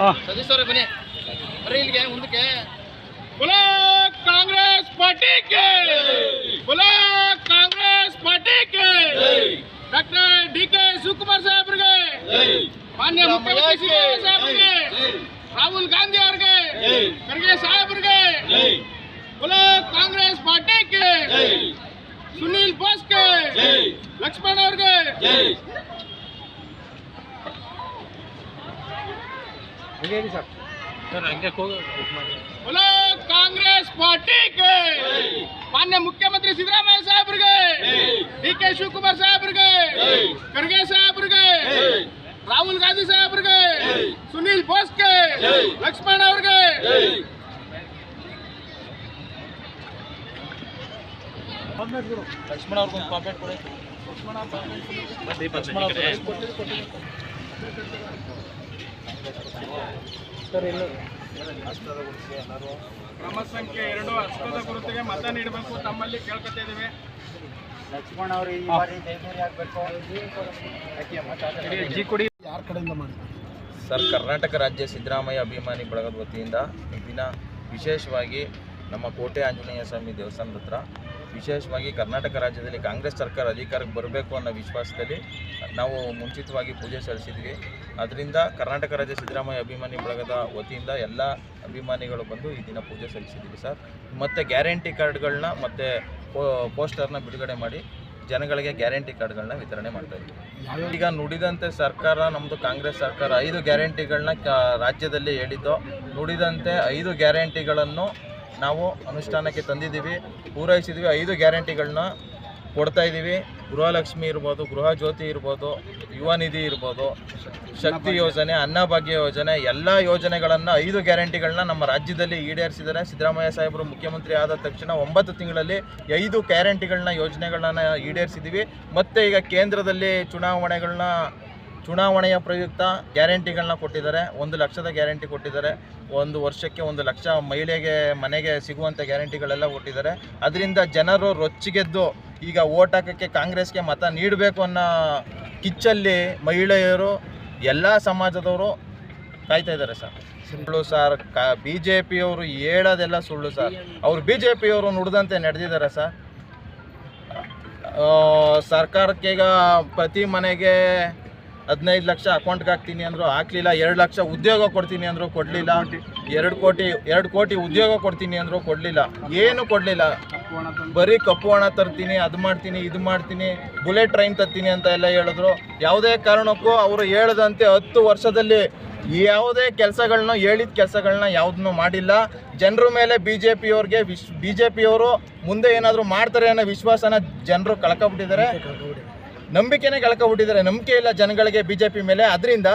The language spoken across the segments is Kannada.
ಸತೀಶ್ ಅವರೇ, ಬನ್ನಿ. ಬರೀ ಇಲ್ಲಿಗೆ, ಮುಂದಕ್ಕೆ. ಬುಲಾ ಕಾಂಗ್ರೆಸ್ ಪಾರ್ಟಿಗೆ. ಬುಲಾ ಕಾಂಗ್ರೆಸ್ ಪಾರ್ಟಿಗೆ. ಡಾಕ್ಟರ್ ಡಿ ಕೆ ಶಿವಕುಮಾರ್ ಸಾಹೇಬ್ರಿಗೆ. ಮಾನ್ಯ ಮುಖ್ಯಮಂತ್ರಿ ಸಾಹೇಬ್ರಿಗೆ. ರಾಹುಲ್ ಗಾಂಧಿ ಅವ್ರಿಗೆ. ಖರ್ಗೆ ಸಾಹೇಬ್ರಿಗೆ. ಬುಲಾ ಕಾಂಗ್ರೆಸ್ ಪಾರ್ಟಿಗೆ. ಸುನೀಲ್ ಬೋಸ್ಗೆ. ಲಕ್ಷ್ಮಣ್ ಅವ್ರಿಗೆ. बोलो कांग्रेस पार्टी के मान्य मुख्यमंत्री सिद्धाम साहेब डी के शिवकुमार साहेब खड़गे साहेब राहुल गांधी साहब सुनील बोस के लक्ष्मण लक्ष्मण ಕ್ರಮ ಸಂಖ್ಯೆ ಎರಡು ಹಸ್ತದ ಗುರುತಿಗೆ ಮತ ನೀಡಬೇಕು ತಮ್ಮಲ್ಲಿ ಕೇಳ್ಕೊತಾ ಇದ್ದೇವೆ ಲಕ್ಷ್ಮಣ್ ಅವರು ಈ ಬಾರಿ ಜೈಮೂರಿ ಆಗ್ಬೇಕು. ಯಾರ ಕಡೆಯಿಂದ ಮಾಡಿದ್ರು? ಸರ್ ಕರ್ನಾಟಕ ರಾಜ್ಯ ಸಿದ್ದರಾಮಯ್ಯ ಅಭಿಮಾನಿ ಬಳಗದ ವತಿಯಿಂದ ಈ ದಿನ ವಿಶೇಷವಾಗಿ ನಮ್ಮ ಕೋಟೆ ಆಂಜನೇಯ ಸ್ವಾಮಿ ದೇವಸ್ಥಾನದ ಹತ್ರ ವಿಶೇಷವಾಗಿ ಕರ್ನಾಟಕ ರಾಜ್ಯದಲ್ಲಿ ಕಾಂಗ್ರೆಸ್ ಸರ್ಕಾರ ಅಧಿಕಾರಕ್ಕೆ ಬರಬೇಕು ಅನ್ನೋ ವಿಶ್ವಾಸದಲ್ಲಿ ನಾವು ಮುಂಚಿತವಾಗಿ ಪೂಜೆ ಸಲ್ಲಿಸಿದ್ವಿ. ಅದರಿಂದ ಕರ್ನಾಟಕ ರಾಜ್ಯ ಸಿದ್ದರಾಮಯ್ಯ ಅಭಿಮಾನಿ ಬಳಗದ ವತಿಯಿಂದ ಎಲ್ಲ ಅಭಿಮಾನಿಗಳು ಬಂದು ಈ ದಿನ ಪೂಜೆ ಸಲ್ಲಿಸಿದ್ದೀವಿ ಸರ್. ಮತ್ತು ಗ್ಯಾರಂಟಿ ಕಾರ್ಡ್ಗಳನ್ನ ಮತ್ತು ಪೋಸ್ಟರ್ನ ಬಿಡುಗಡೆ ಮಾಡಿ ಜನಗಳಿಗೆ ಗ್ಯಾರಂಟಿ ಕಾರ್ಡ್ಗಳನ್ನ ವಿತರಣೆ ಮಾಡ್ತಾ ಇದ್ದೀವಿ. ಈಗ ನುಡಿದಂತೆ ಸರ್ಕಾರ ನಮ್ಮದು ಕಾಂಗ್ರೆಸ್ ಸರ್ಕಾರ ಐದು ಗ್ಯಾರಂಟಿಗಳನ್ನ ರಾಜ್ಯದಲ್ಲಿ ಹೇಳಿದ್ದು, ನುಡಿದಂತೆ ಐದು ಗ್ಯಾರಂಟಿಗಳನ್ನು ನಾವು ಅನುಷ್ಠಾನಕ್ಕೆ ತಂದಿದ್ದೀವಿ ಪೂರೈಸಿದ್ವಿ ಐದು ಗ್ಯಾರಂಟಿಗಳನ್ನ ಕೊಡ್ತಾ ಇದ್ದೀವಿ. ಗೃಹಲಕ್ಷ್ಮಿ ಇರ್ಬೋದು, ಗೃಹ ಜ್ಯೋತಿ ಇರ್ಬೋದು, ಯುವ ನಿಧಿ ಇರ್ಬೋದು, ಶಕ್ತಿ ಯೋಜನೆ ಅನ್ನಭಾಗ್ಯ ಯೋಜನೆ, ಎಲ್ಲ ಯೋಜನೆಗಳನ್ನು ಐದು ಗ್ಯಾರಂಟಿಗಳನ್ನ ನಮ್ಮ ರಾಜ್ಯದಲ್ಲಿ ಈಡೇರಿಸಿದ್ದಾರೆ. ಸಿದ್ದರಾಮಯ್ಯ ಸಾಹೇಬರು ಮುಖ್ಯಮಂತ್ರಿ ಆದ ತಕ್ಷಣ ಒಂಬತ್ತು ತಿಂಗಳಲ್ಲಿ ಐದು ಗ್ಯಾರಂಟಿಗಳನ್ನ ಯೋಜನೆಗಳನ್ನ ಈಡೇರಿಸಿದ್ದೀವಿ. ಮತ್ತು ಈಗ ಕೇಂದ್ರದಲ್ಲಿ ಚುನಾವಣೆಗಳನ್ನ ಚುನಾವಣೆಯ ಪ್ರಯುಕ್ತ ಗ್ಯಾರಂಟಿಗಳನ್ನ ಕೊಟ್ಟಿದ್ದಾರೆ. ಒಂದು ಲಕ್ಷದ ಗ್ಯಾರಂಟಿ ಕೊಟ್ಟಿದ್ದಾರೆ. ಒಂದು ವರ್ಷಕ್ಕೆ ಒಂದು ಲಕ್ಷ ಮಹಿಳೆಗೆ ಮನೆಗೆ ಸಿಗುವಂಥ ಗ್ಯಾರಂಟಿಗಳೆಲ್ಲ ಕೊಟ್ಟಿದ್ದಾರೆ. ಅದರಿಂದ ಜನರು ರೊಚ್ಚಿಗೆದ್ದು ಈಗ ಓಟ್ ಹಾಕೋಕ್ಕೆ ಕಾಂಗ್ರೆಸ್ಗೆ ಮತ ನೀಡಬೇಕು ಅನ್ನೋ ಕಿಚ್ಚಲ್ಲಿ ಮಹಿಳೆಯರು, ಎಲ್ಲ ಸಮಾಜದವರು ಕಾಯ್ತಾ ಇದ್ದಾರೆ ಸರ್. ಸುಳ್ಳು ಸರ್, ಕ ಬಿ ಜೆ ಪಿಯವರು ಹೇಳೋದೆಲ್ಲ ಸುಳ್ಳು ಸರ್. ಅವರು ಬಿ ಜೆ ಪಿಯವರು ನುಡಿದಂತೆ ನಡೆದಿದ್ದಾರೆ ಸರ್. ಸರ್ಕಾರಕ್ಕೆ ಪ್ರತಿ ಮನೆಗೆ ಹದಿನೈದು ಲಕ್ಷ ಅಕೌಂಟ್ಗೆ ಹಾಕ್ತೀನಿ ಅಂದರು ಹಾಕ್ಲಿಲ್ಲ ಎರಡು ಲಕ್ಷ ಉದ್ಯೋಗ ಕೊಡ್ತೀನಿ ಅಂದರು ಕೊಡಲಿಲ್ಲ. ಎರಡು ಕೋಟಿ. ಎರಡು ಕೋಟಿ ಉದ್ಯೋಗ ಕೊಡ್ತೀನಿ ಅಂದರು ಕೊಡಲಿಲ್ಲ. ಏನು ಕೊಡಲಿಲ್ಲ. ಬರೀ ಕಪ್ಪು ಹಣ ತರ್ತೀನಿ ಅದು ಮಾಡ್ತೀನಿ ಇದು ಮಾಡ್ತೀನಿ ಬುಲೆಟ್ ಟ್ರೈನ್ ತರ್ತೀನಿ ಅಂತ ಎಲ್ಲ ಹೇಳಿದ್ರು. ಯಾವುದೇ ಕಾರಣಕ್ಕೂ ಅವರು ಹೇಳದಂತೆ ಹತ್ತು ವರ್ಷದಲ್ಲಿ ಯಾವುದೇ ಕೆಲಸಗಳನ್ನ ಹೇಳಿದ ಕೆಲಸಗಳನ್ನ ಯಾವುದನ್ನು ಮಾಡಿಲ್ಲ. ಜನರ ಮೇಲೆ ಬಿ ಜೆ ಪಿಯವ್ರಿಗೆ ವಿಶ್ ಬಿ ಜೆ ಪಿಯವರು ಮುಂದೆ ಏನಾದರೂ ಮಾಡ್ತಾರೆ ಅನ್ನೋ ವಿಶ್ವಾಸನ ಜನರು ಕಳ್ಕೊಬಿಟ್ಟಿದ್ದಾರೆ ನಂಬಿಕೆನೇ ಕಳ್ಕೊಬಿಟ್ಟಿದ್ದಾರೆ ನಂಬಿಕೆ ಇಲ್ಲ ಜನಗಳಿಗೆ ಬಿ ಜೆ ಪಿ ಮೇಲೆ. ಅದರಿಂದ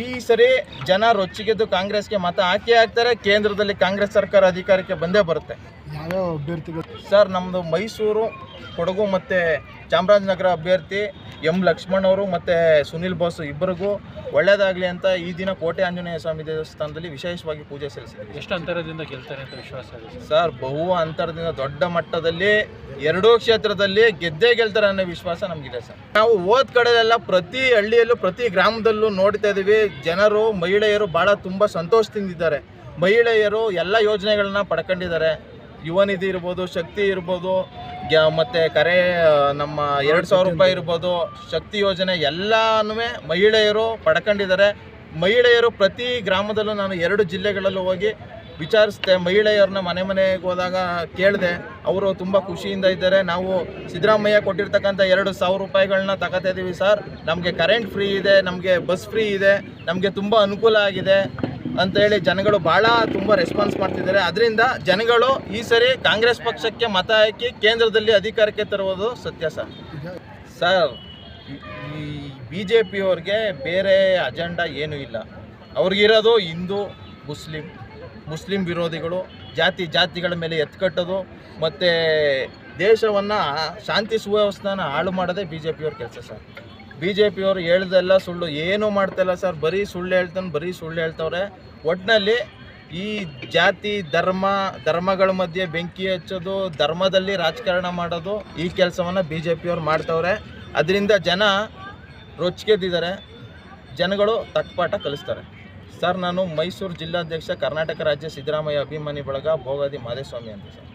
ಈ ಸರಿ ಜನ ರೊಚ್ಚಿಗೆದ್ದು ಕಾಂಗ್ರೆಸ್ಗೆ ಮತ ಹಾಕಿ ಹಾಕ್ತಾರೆ. ಕೇಂದ್ರದಲ್ಲಿ ಕಾಂಗ್ರೆಸ್ ಸರ್ಕಾರ ಅಧಿಕಾರಕ್ಕೆ ಬಂದೇ ಬರುತ್ತೆ. ಯಾವ್ಯಾವ ಅಭ್ಯರ್ಥಿಗಳು? ಸರ್ ನಮ್ಮದು ಮೈಸೂರು ಕೊಡಗು ಮತ್ತು ಚಾಮರಾಜನಗರ ಅಭ್ಯರ್ಥಿ ಎಂ ಲಕ್ಷ್ಮಣ್ ಅವರು ಮತ್ತು ಸುನಿಲ್ ಬೋಸ್ ಇಬ್ಬರಿಗೂ ಒಳ್ಳೆಯದಾಗಲಿ ಅಂತ ಈ ದಿನ ಕೋಟೆ ಆಂಜನೇಯ ಸ್ವಾಮಿ ದೇವಸ್ಥಾನದಲ್ಲಿ ವಿಶೇಷವಾಗಿ ಪೂಜೆ ಸಲ್ಲಿಸಿದ್ವಿ ಎಷ್ಟು ಅಂತರದಿಂದ ಗೆಲ್ತಾರೆ ಅಂತ ವಿಶ್ವಾಸ ಇದೆ ಸರ್? ಬಹು ಅಂತರದಿಂದ ದೊಡ್ಡ ಮಟ್ಟದಲ್ಲಿ ಎರಡೂ ಕ್ಷೇತ್ರದಲ್ಲಿ ಗೆದ್ದೇ ಗೆಲ್ತಾರೆ ಅನ್ನೋ ವಿಶ್ವಾಸ ನಮಗಿದೆ ಸರ್. ನಾವು ಹೋದ ಕಡೆಯೆಲ್ಲ ಪ್ರತಿ ಹಳ್ಳಿಯಲ್ಲೂ ಪ್ರತಿ ಗ್ರಾಮದಲ್ಲೂ ನೋಡ್ತಾ ಇದ್ದೀವಿ ಜನರು ಮಹಿಳೆಯರು ಭಾಳ ತುಂಬ ಸಂತೋಷದಿಂದಿದ್ದಾರೆ ಮಹಿಳೆಯರು ಎಲ್ಲ ಯೋಜನೆಗಳನ್ನ ಪಡ್ಕೊಂಡಿದ್ದಾರೆ. ಯುವ ನಿಧಿ ಇರ್ಬೋದು, ಶಕ್ತಿ ಇರ್ಬೋದು, ಗ್ಯಾ ಮತ್ತು ಕರೆ ನಮ್ಮ ಎರಡು ಸಾವಿರ ರೂಪಾಯಿ ಇರ್ಬೋದು, ಶಕ್ತಿ ಯೋಜನೆ ಎಲ್ಲಾನು ಮಹಿಳೆಯರು ಪಡ್ಕೊಂಡಿದ್ದಾರೆ. ಮಹಿಳೆಯರು ಪ್ರತಿ ಗ್ರಾಮದಲ್ಲೂ ನಾನು ಎರಡು ಜಿಲ್ಲೆಗಳಲ್ಲೂ ಹೋಗಿ ವಿಚಾರಿಸಿದೆ. ಮಹಿಳೆಯರನ್ನ ಮನೆ ಮನೆಗೆ ಹೋದಾಗ ಕೇಳಿದೆ. ಅವರು ತುಂಬ ಖುಷಿಯಿಂದ ಇದ್ದಾರೆ. ನಾವು ಸಿದ್ದರಾಮಯ್ಯ ಕೊಟ್ಟಿರ್ತಕ್ಕಂಥ ಎರಡು ಸಾವಿರ ರೂಪಾಯಿಗಳನ್ನ ತಗೋತಾ ಇದ್ದೀವಿ ಸರ್. ನಮಗೆ ಕರೆಂಟ್ ಫ್ರೀ ಇದೆ, ನಮಗೆ ಬಸ್ ಫ್ರೀ ಇದೆ, ನಮಗೆ ತುಂಬ ಅನುಕೂಲ ಆಗಿದೆ. ಅಂತ ಹೇಳಿ ಜನಗಳು ಭಾಳ ತುಂಬ ರೆಸ್ಪಾನ್ಸ್ ಮಾಡ್ತಿದ್ದಾರೆ. ಅದರಿಂದ ಜನಗಳು ಈ ಸರಿ ಕಾಂಗ್ರೆಸ್ ಪಕ್ಷಕ್ಕೆ ಮತ ಹಾಕಿ ಕೇಂದ್ರದಲ್ಲಿ ಅಧಿಕಾರಕ್ಕೆ ತರುವುದು ಸತ್ಯ ಸರ್. ಸರ್, ಈ ಬಿ ಜೆ ಪಿಯವ್ರಿಗೆ ಬೇರೆ ಅಜೆಂಡಾ ಏನೂ ಇಲ್ಲ. ಅವ್ರಿಗಿರೋದು ಹಿಂದೂ, ಮುಸ್ಲಿಂ ಮುಸ್ಲಿಂ ವಿರೋಧಿಗಳು, ಜಾತಿ, ಜಾತಿಗಳ ಮೇಲೆ ಎತ್ಕಟ್ಟೋದು ಮತ್ತು ದೇಶವನ್ನು ಶಾಂತಿ ಸುವ್ಯವಸ್ಥೆನ ಹಾಳು ಮಾಡೋದೇ ಬಿ ಜೆ ಪಿಯವ್ರ ಕೆಲಸ ಸರ್. ಬಿ ಜೆ ಪಿಯವರು ಹೇಳ್ದೆಲ್ಲ ಸುಳ್ಳು, ಏನೂ ಮಾಡ್ತಾಯಿಲ್ಲ ಸರ್. ಬರೀ ಸುಳ್ಳು ಹೇಳ್ತಾನೆ, ಬರೀ ಸುಳ್ಳು ಹೇಳ್ತವ್ರೆ. ಒಟ್ಟಿನಲ್ಲಿ ಈ ಜಾತಿ, ಧರ್ಮ, ಧರ್ಮಗಳ ಮಧ್ಯೆ ಬೆಂಕಿ ಹಚ್ಚೋದು, ಧರ್ಮದಲ್ಲಿ ರಾಜಕಾರಣ ಮಾಡೋದು ಈ ಕೆಲಸವನ್ನು ಬಿ ಜೆ ಪಿಯವ್ರು ಮಾಡ್ತವ್ರೆ. ಅದರಿಂದ ಜನ ರೊಚ್ಚಿಗೆದ್ದಿದ್ದಾರೆ ಜನಗಳು ತಕ್ಕಪಾಠ ಕಲಿಸ್ತಾರೆ. ಸರ್, ನಾನು ಮೈಸೂರು ಜಿಲ್ಲಾಧ್ಯಕ್ಷ, ಕರ್ನಾಟಕ ರಾಜ್ಯ ಸಿದ್ದರಾಮಯ್ಯ ಅಭಿಮಾನಿ ಬಳಗ ಭೋಗಾದಿ ಮಾದೇಸ್ವಾಮಿ ಅಂತ ಸರ್.